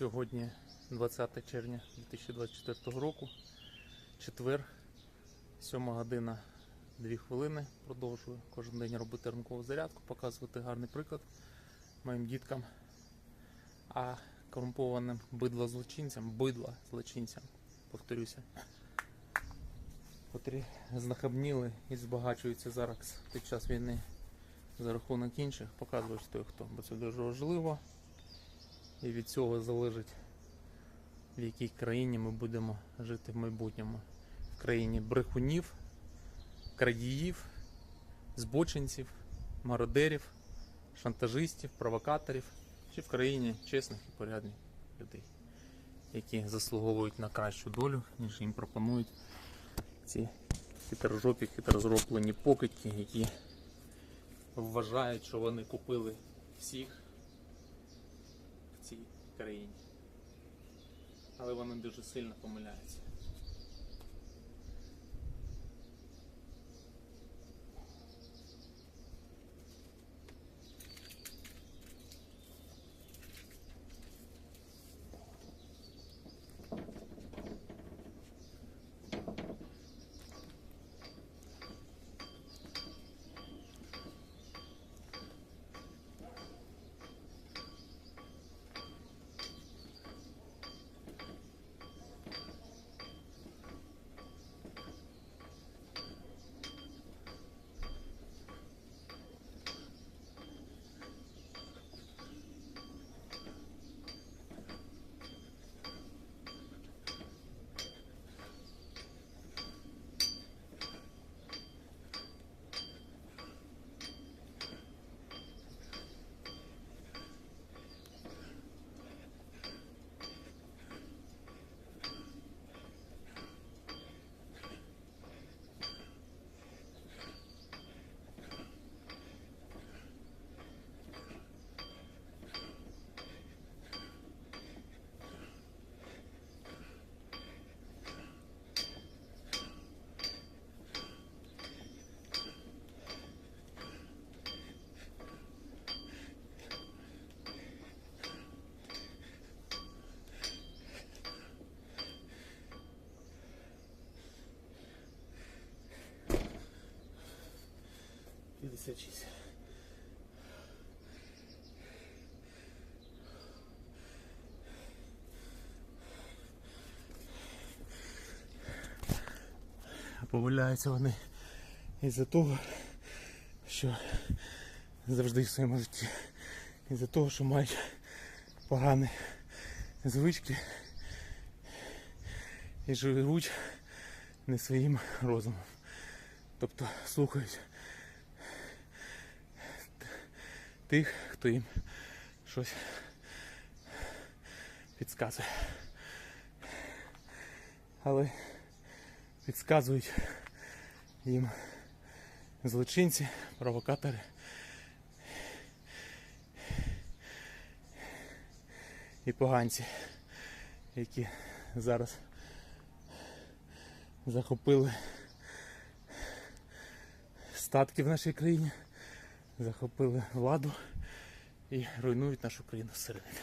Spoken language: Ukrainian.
Сьогодні 20 червня 2024 року, четвер, 7 година 2 хвилини. Продовжую кожен день робити ранкову зарядку, показувати гарний приклад моїм діткам, а корумпованим бидло злочинцям, бидла злочинцям, повторюся, котрі знахабніли і збагачуються зараз під час війни за рахунок інших, показують хто і хто, бо це дуже важливо. І від цього залежить, в якій країні ми будемо жити в майбутньому. В країні брехунів, крадіїв, збочинців, мародерів, шантажистів, провокаторів, чи в країні чесних і порядних людей, які заслуговують на кращу долю, ніж їм пропонують ці хитрожопі, хитрозроблені покидьки, які вважають, що вони купили всіх цій країні. Але вони дуже сильно помиляються. П'ятдесят шість. Помиляються вони із-за того, що завжди в своєму житті. Із-за того, що мають погані звички і живуть не своїм розумом. Тобто слухають тих, хто їм щось підказує. Але підказують їм злочинці, провокатори. І поганці, які зараз захопили статки в нашій країні, захопили владу і руйнують нашу країну зсередини.